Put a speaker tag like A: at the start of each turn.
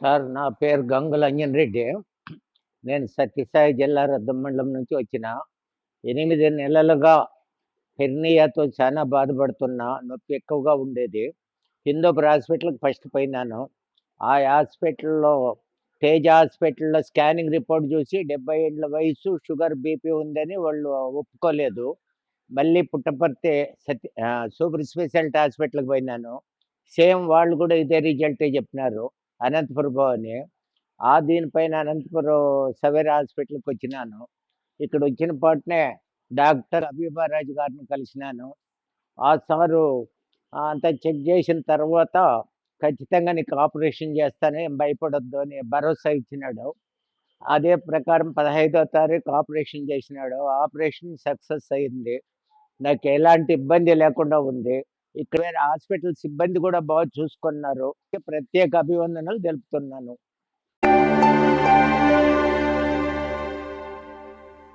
A: Sir నా పేరు గంగుల అంజన్ రెడ్డి. నేను సత్యసాయి జిల్లా రద్దమండలం నుంచి వచ్చిన. ఎనిమిది నెలలుగా హెర్నియాతో చాలా బాధపడుతున్నా నొప్పి ఎక్కువగా ఉండేది. హిందూపూర్ హాస్పిటల్కి ఫస్ట్ పోయినాను. ఆ హాస్పిటల్లో తేజ హాస్పిటల్లో స్కానింగ్ రిపోర్ట్ చూసి డెబ్బై ఏళ్ళ వయసు షుగర్ బీపీ ఉందని వాళ్ళు ఒప్పుకోలేదు. మళ్ళీ పుట్టపర్తి సత్య సూపర్ స్పెషాలిటీ హాస్పిటల్కి పోయినాను. సేమ్ వాళ్ళు కూడా ఇదే రిజల్టే చెప్పినారు. అనంతపురం భవని ఆ దీనిపైన అనంతపురం సవేర్ హాస్పిటల్కి వచ్చినాను ఇక్కడ వచ్చిన పాటనే డాక్టర్ అబీబారాజు గారిని కలిసినాను. ఆ సారు అంతా చెక్ చేసిన తర్వాత ఖచ్చితంగా నీకు ఆపరేషన్ చేస్తాను ఏం భయపడొద్దు అని భరోసా ఇచ్చినాడు. అదే ప్రకారం పదహైదో తారీఖు ఆపరేషన్ చేసినాడు. ఆపరేషన్ సక్సెస్ అయింది. నాకు ఎలాంటి ఇబ్బంది లేకుండా ఉంది. ఇక్కడ హాస్పిటల్ సిబ్బంది కూడా బాగా చూసుకున్నారు. ప్రత్యేక అభివందనలు తెలుపుతున్నాను.